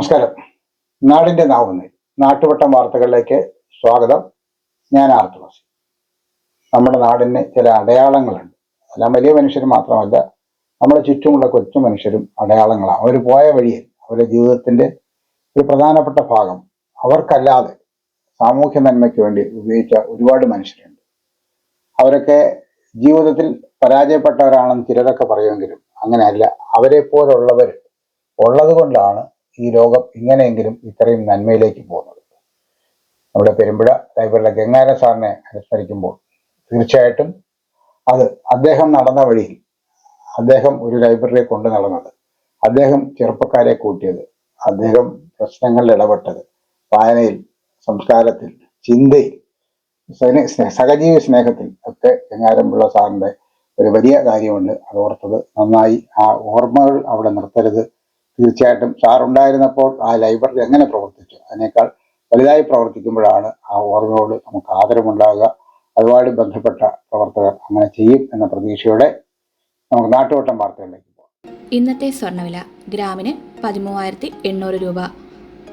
നമസ്കാരം. നാടിന്റെ നാവുന്ന്. നാട്ടുവട്ടം വാർത്തകളിലേക്ക് സ്വാഗതം. ഞാൻ ആർത്തുവാസി നമ്മുടെ നാടിന് ചില അടയാളങ്ങളുണ്ട്. എല്ലാം വലിയ മനുഷ്യർ മാത്രമല്ല നമ്മുടെ ചുറ്റുമുള്ള കൊച്ചു മനുഷ്യരും അടയാളങ്ങളാണ്. അവർ പോയ വഴിയിൽ അവരുടെ ജീവിതത്തിന്റെ ഒരു പ്രധാനപ്പെട്ട ഭാഗം അവർക്കല്ലാതെ സാമൂഹ്യ നന്മയ്ക്ക് വേണ്ടി ഉപയോഗിച്ച ഒരുപാട് മനുഷ്യരുണ്ട്. അവരൊക്കെ ജീവിതത്തിൽ പരാജയപ്പെട്ടവരാണെന്ന് ചിലരൊക്കെ പറയുമെങ്കിലും അങ്ങനെയല്ല. അവരെ പോലുള്ളവർ ഉള്ളത് കൊണ്ടാണ് ഈ ലോകം ഇങ്ങനെയെങ്കിലും ഇത്രയും നന്മയിലേക്ക് പോകുന്നത്. നമ്മുടെ പെരുമ്പുഴ ലൈബ്രറിയിലെ ഗംഗാര സാറിനെ അനുസ്മരിക്കുമ്പോൾ തീർച്ചയായിട്ടും അത് അദ്ദേഹം നടന്ന വഴിയിൽ അദ്ദേഹം ഒരു ലൈബ്രറിയെ കൊണ്ട് നടന്നത് അദ്ദേഹം ചെറുപ്പക്കാരെ കൂട്ടിയത് അദ്ദേഹം പ്രശ്നങ്ങളിൽ ഇടപെട്ടത് വായനയിൽ സംസ്കാരത്തിൽ ചിന്തയിൽ സഹജീവി സ്നേഹത്തിൽ ഒക്കെ ഗംഗാരമ്പുള്ള സാറിന്റെ ഒരു വലിയ കാര്യമുണ്ട്. അത് ഓർത്തത് നന്നായി ആ ഓർമ്മകൾ അവിടെ നിർത്തരുത്. തീർച്ചയായിട്ടും സാർ ഉണ്ടായിരുന്നപ്പോൾ ആ ലൈബ്രറി എങ്ങനെ പ്രവർത്തിച്ചു? അതിനേക്കാൾ വലുതായി പ്രവർത്തിക്കുമ്പോഴാണ് ആ ഓർമ്മയോട് നമുക്ക് ആദരവുണ്ടാകുക. അതുമായി ബന്ധപ്പെട്ട പ്രവർത്തകർ അങ്ങനെ ചെയ്യും എന്ന പ്രതീക്ഷയോടെ നമുക്ക് നാട്ടുവട്ടം വാർത്തകളിലേക്ക് ഇന്നത്തെ സ്വർണവില ഗ്രാമിന് പതിമൂവായിരത്തി എണ്ണൂറ് രൂപ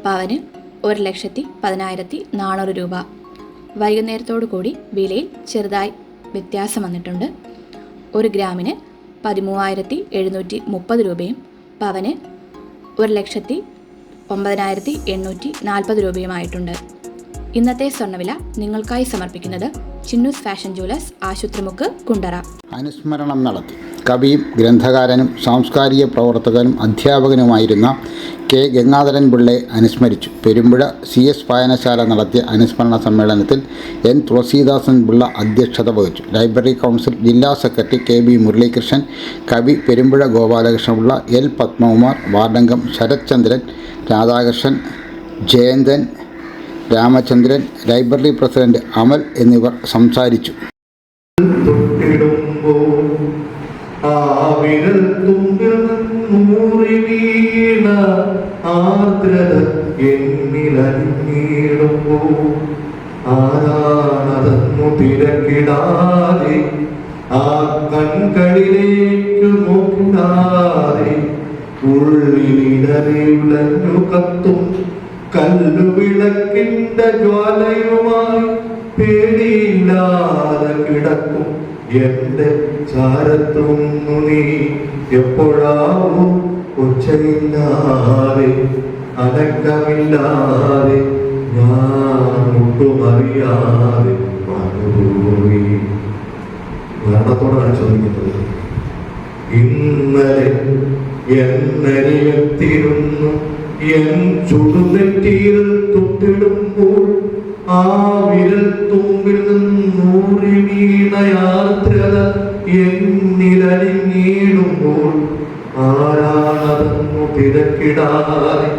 പവന് ഒരു ലക്ഷത്തി പതിനായിരത്തി നാനൂറ് രൂപ. വൈകുന്നേരത്തോടു കൂടി വിലയിൽ ചെറുതായി വ്യത്യാസം വന്നിട്ടുണ്ട്. ഒരു ഗ്രാമിന് പതിമൂവായിരത്തി എഴുന്നൂറ്റി മുപ്പത് രൂപയും പവന് ഒരു ലക്ഷത്തി ഒമ്പതിനായിരത്തി എണ്ണൂറ്റി നാൽപ്പത് രൂപയുമായിട്ടുണ്ട്. ഇന്നത്തെ സ്വർണവില നിങ്ങൾക്കായി സമർപ്പിക്കുന്നത് ചിന്നൂസ് ഫാഷൻ ജുവലേഴ്സ് ആശുപത്രിമുക്ക് കുണ്ടറ. അനുസ്മരണം നടത്തി. കവിയും ഗ്രന്ഥകാരനും സാംസ്കാരിക പ്രവർത്തകനും അധ്യാപകനുമായിരുന്ന കെ. ഗംഗാധരൻ പിള്ളയെ അനുസ്മരിച്ചു. പെരുമ്പുഴ സി. എസ്. വായനശാല നടത്തിയ അനുസ്മരണ സമ്മേളനത്തിൽ എൻ. തുളസീദാസൻ പിള്ള അധ്യക്ഷത വഹിച്ചു. ലൈബ്രറി കൗൺസിൽ ജില്ലാ സെക്രട്ടറി കെ. ബി. മുരളീകൃഷ്ണൻ കവി പെരുമ്പുഴ ഗോപാലകൃഷ്ണപിള്ള എൽ. പത്മകുമാർ വാർഡംഗം ശരത്ചന്ദ്രൻ രാധാകൃഷ്ണൻ ജയന്തൻ രാമചന്ദ്രൻ ലൈബ്രറി പ്രസിഡന്റ് അമൽ എന്നിവർ സംസാരിച്ചു. ആർദ്രത കല്ലുവിളക്കിന്റെ ജ്വാലയുമായി പേടിയില്ലാതെ കിടക്കും. എന്റെ ചാരത്തൊന്നു നീ എപ്പോഴാവും കൊച്ചയില്ലാതെ അടക്കമില്ലാതെ ഞാൻ ഒട്ടുമറിയാതെ അറിയാതെ മരണത്തോടാണ് ചോദിക്കുന്നത്. ഇന്നലെ എന്നരിയത്തിരുന്നു എൻ ചുടുനെറ്റിയിൽ തൊട്ടിടുമ്പോൾ ആ വിരൽ തുമ്പിൽ നിന്നൂറി വീണയാർദ്രത എന്നിലലിഞ്ഞിടുമ്പോൾ ആരാണതെന്നു തിരക്കിടാതെ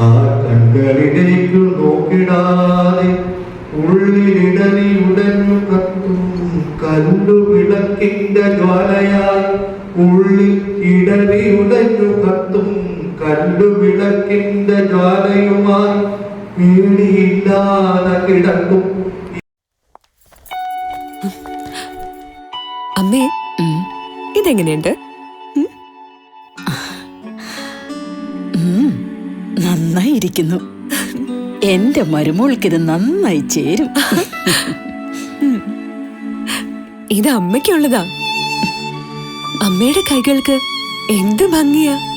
ആ കണ്ണുകളിലേക്ക് നോക്കിടാതെ ഉള്ളിലിടറി ഉടഞ്ഞു കത്തും കല്ലുവിളക്കിന്റെ ജ്വാലയായി ഉള്ളിൽ വിളക്കിന്റെ ജ്വാലയുമായി പേടിയില്ലാതെ കിടക്കും. അമ്മേ ഇതെങ്ങനെയുണ്ട്? നന്നായി ഇരിക്കുന്നു എന്റെ മരുമോൾക്ക് ഇത് നന്നായി ചേരും. ഇത് അമ്മയ്ക്കുള്ളതാ. അമ്മയുടെ കൈകൾക്ക് എന്ത് ഭംഗിയാ.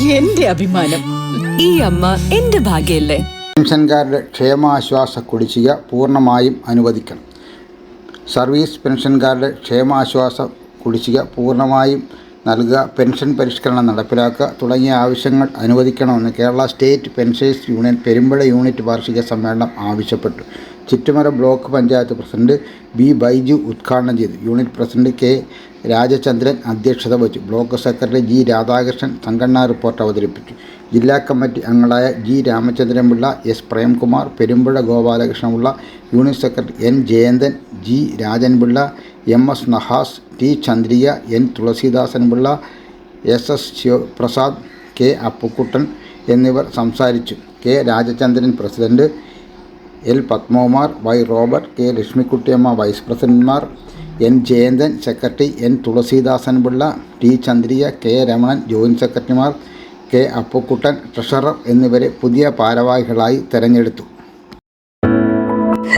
എന്റെ അഭിമാനം. ഈ അമ്മ എന്റെ ഭാഗ്യല്ലേ? പെൻഷൻകാരുടെ ക്ഷേമാശ്വാസ കുടിശ്ശിക പൂർണമായും അനുവദിക്കണം. സർവീസ് പെൻഷൻകാരുടെ ക്ഷേമാശ്വാസ കുടിശ്ശിക പൂർണമായും നൽകുക പെൻഷൻ പരിഷ്കരണം നടപ്പിലാക്കുക തുടങ്ങിയ ആവശ്യങ്ങൾ അനുവദിക്കണമെന്ന് Kerala state pensioners union Perumpada unit വാർഷിക സമ്മേളനം ആവശ്യപ്പെട്ടു. Chittumala block panchayat president B Baiju ഉദ്ഘാടനം ചെയ്തു. യൂണിറ്റ് പ്രസിഡന്റ് കെ രാജചന്ദ്രൻ അധ്യക്ഷത വഹിച്ചു. ബ്ലോക്ക് സെക്രട്ടറി ജി രാധാകൃഷ്ണൻ സംഘടനാ റിപ്പോർട്ട് അവതരിപ്പിച്ചു. ജില്ലാ കമ്മിറ്റി അംഗങ്ങളായ G Ramachandranpillai S Premkumar Perumpuzha Gopalakrishnapillai unit secretary N Jayanthan G Rajanpillai M S Nahas T Chandrika N Thulaseedasanpillai S S Sivaprasad K Appukuttan എന്നിവർ സംസാരിച്ചു. K Rajachandran president L Padmakumar Y Robert K Lakshmikuttiyamma vice പ്രസിഡന്റുമാർ N Jayanthan secretary N Thulaseedasan Pillai T Chandriya K Ramanan joint സെക്രട്ടറിമാർ K Appukuttan treasurer എന്നിവരെ പുതിയ ഭാരവാഹികളായി തെരഞ്ഞെടുത്തു.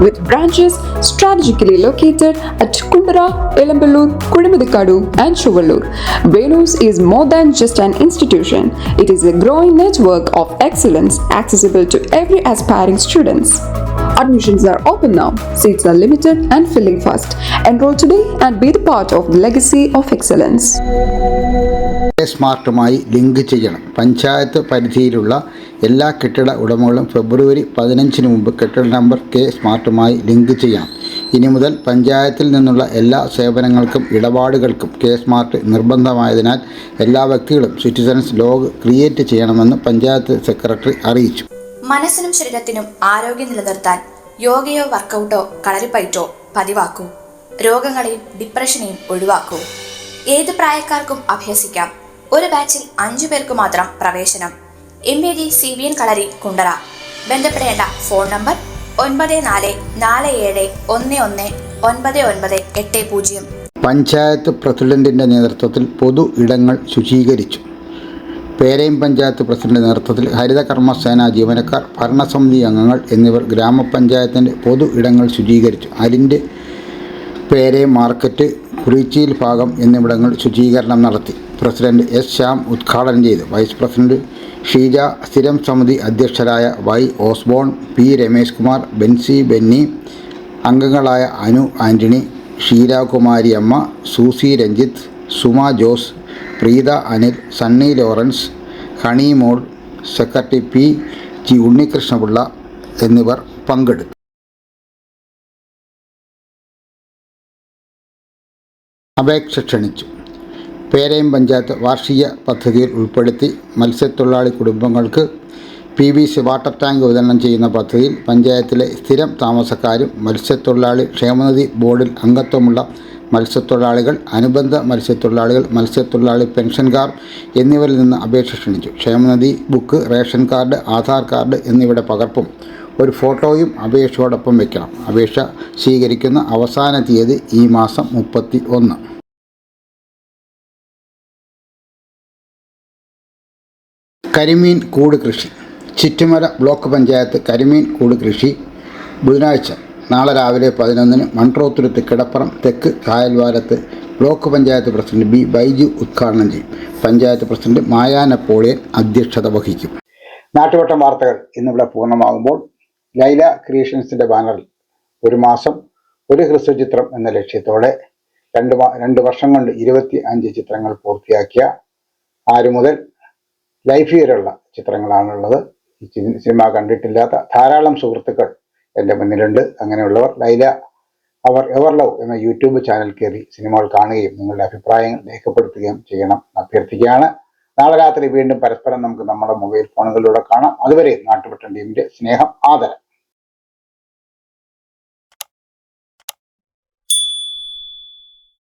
with branches strategically located at Kundara, Elamballur, Kudimadikadu, and Chuvallur. Venus is more than just an institution. It is a growing network of excellence accessible to every aspiring students. Admissions are open now. Seats are limited and filling fast. Enroll today and be the part of the legacy of excellence. K സ്മാർട്ടുമായി link ചെയ്യണം പഞ്ചായത്ത് പരിധിയിലുള്ള എല്ലാ കെട്ടിട ഉടമകളും ഫെബ്രുവരി പതിനഞ്ചിന് മുമ്പ് കെട്ടിട number K സ്മാർട്ടുമായി link ചെയ്യാം. ഇനി മുതൽ പഞ്ചായത്തിൽ നിന്നുള്ള എല്ലാ സേവനങ്ങൾക്കും ഇടപാടുകൾക്കും കെ സ്മാർട്ട് നിർബന്ധമായതിനാൽ എല്ലാ വ്യക്തികളും സിറ്റിസൺസ് ലോഗ് ക്രിയേറ്റ് ചെയ്യണമെന്ന് പഞ്ചായത്ത് സെക്രട്ടറി അറിയിച്ചു. മനസ്സിനും ശരീരത്തിനും ആരോഗ്യം നിലനിർത്താൻ യോഗയോ വർക്കൗട്ടോ കളരിപ്പയറ്റോ പതിവാക്കൂ. രോഗങ്ങളെയും ഡിപ്രഷനെയും ഒഴിവാക്കൂ. ഏത് പ്രായക്കാർക്കും അഭ്യസിക്കാം. ഒരു ബാച്ചിൽ അഞ്ചു പേർക്ക് മാത്രം പ്രവേശനം. M A G C B N Kalari Kundara. ബന്ധപ്പെടേണ്ട ഫോൺ നമ്പർ ഒൻപത് നാല് നാല് ഏഴ് ഒന്ന് ഒന്ന് ഒൻപത് ഒൻപത് എട്ട് പൂജ്യം. പഞ്ചായത്ത് പ്രസിഡന്റിന്റെ നേതൃത്വത്തിൽ പൊതു ഇടങ്ങൾ ശുചീകരിച്ചു. പേരയം പഞ്ചായത്ത് പ്രസിഡന്റ് നേതൃത്വത്തിൽ ഹരിത കർമ്മസേന ജീവനക്കാർ ഭരണസമിതി അംഗങ്ങൾ എന്നിവർ ഗ്രാമപഞ്ചായത്തിന്റെ പൊതു ഇടങ്ങൾ ശുചീകരിച്ചു. അരിന്റെ പേരയം മാർക്കറ്റ് കുറിച്ചിയിൽ ഭാഗം എന്നിവിടങ്ങൾ ശുചീകരണം നടത്തി. പ്രസിഡന്റ് എസ് ശ്യാം ഉദ്ഘാടനം ചെയ്തു. വൈസ് പ്രസിഡന്റ് ഷീജ സ്ഥിരം സമിതി അധ്യക്ഷരായ Y Osborne P Ramesh Kumar Bensy Benny അംഗങ്ങളായ Anu Antony Sheelakumari Amma Susie Ranjith Suma Jose Preetha Anil Sunny Lawrence Honey Mol secretary P G Unnikrishnapillai എന്നിവർ പങ്കെടുത്തു. അപേക്ഷ ക്ഷണിച്ചു. പേരയം പഞ്ചായത്ത് വാർഷിക പദ്ധതിയിൽ ഉൾപ്പെടുത്തി മത്സ്യത്തൊഴിലാളി കുടുംബങ്ങൾക്ക് P V C water tank വിതരണം ചെയ്യുന്ന പദ്ധതിയിൽ പഞ്ചായത്തിലെ സ്ഥിരം താമസക്കാരും മത്സ്യത്തൊഴിലാളി ക്ഷേമനിധി ബോർഡിൽ അംഗത്വമുള്ള മത്സ്യത്തൊഴിലാളികൾ അനുബന്ധ മത്സ്യത്തൊഴിലാളികൾ മത്സ്യത്തൊഴിലാളി പെൻഷൻകാർ എന്നിവരിൽ നിന്ന് അപേക്ഷ ക്ഷണിച്ചു. ക്ഷേമനിധി book ration card Aadhaar card എന്നിവയുടെ പകർപ്പും ഒരു ഫോട്ടോയും അപേക്ഷയോടൊപ്പം വയ്ക്കണം അപേക്ഷ സ്വീകരിക്കുന്ന അവസാന തീയതി ഈ മാസം മുപ്പത്തി ഒന്ന്. കരിമീൻ കൂട് കൃഷി. ചിറ്റുമല ബ്ലോക്ക് പഞ്ചായത്ത് കരിമീൻ കൂട് കൃഷി. ബുധനാഴ്ച നാളെ രാവിലെ പതിനൊന്നിന് മൺട്രോത്തുരുത്ത് കിടപ്പുറം തെക്ക് കായൽവാരത്ത് block panchayat president B Baiju ഉദ്ഘാടനം ചെയ്യും. പഞ്ചായത്ത് പ്രസിഡന്റ് മായാ നെപ്പോളിയൻ അധ്യക്ഷത വഹിക്കും. നാട്ടുവട്ടം വാർത്തകൾ ഇന്നിവിടെ പൂർണമാകുമ്പോൾ ലൈല ക്രിയേഷൻസിന്റെ ബാനറിൽ ഒരു മാസം ഒരു ഹ്രസ്വചിത്രം എന്ന ലക്ഷ്യത്തോടെ രണ്ട് രണ്ട് വർഷം കൊണ്ട് ഇരുപത്തി അഞ്ച് ചിത്രങ്ങൾ പൂർത്തിയാക്കിയ ആര് മുതൽ ലൈഫ് ഇയറുള്ള ചിത്രങ്ങളാണുള്ളത്. ഈ സിനിമ കണ്ടിട്ടില്ലാത്ത ധാരാളം സുഹൃത്തുക്കൾ എന്റെ മുന്നിലുണ്ട്. അങ്ങനെയുള്ളവർ ലൈല അവർ എവർ ലവ് എന്ന യൂട്യൂബ് ചാനൽ കയറി സിനിമകൾ കാണുകയും നിങ്ങളുടെ അഭിപ്രായങ്ങൾ രേഖപ്പെടുത്തുകയും ചെയ്യണം അഭ്യർത്ഥിക്കുകയാണ്. നാളെ രാത്രി വീണ്ടും പരസ്പരം നമുക്ക് നമ്മുടെ മൊബൈൽ ഫോണുകളിലൂടെ കാണാം. അതുവരെ നാട്ടുപെട്ടൻ ടീമിന്റെ സ്നേഹം ആദരം.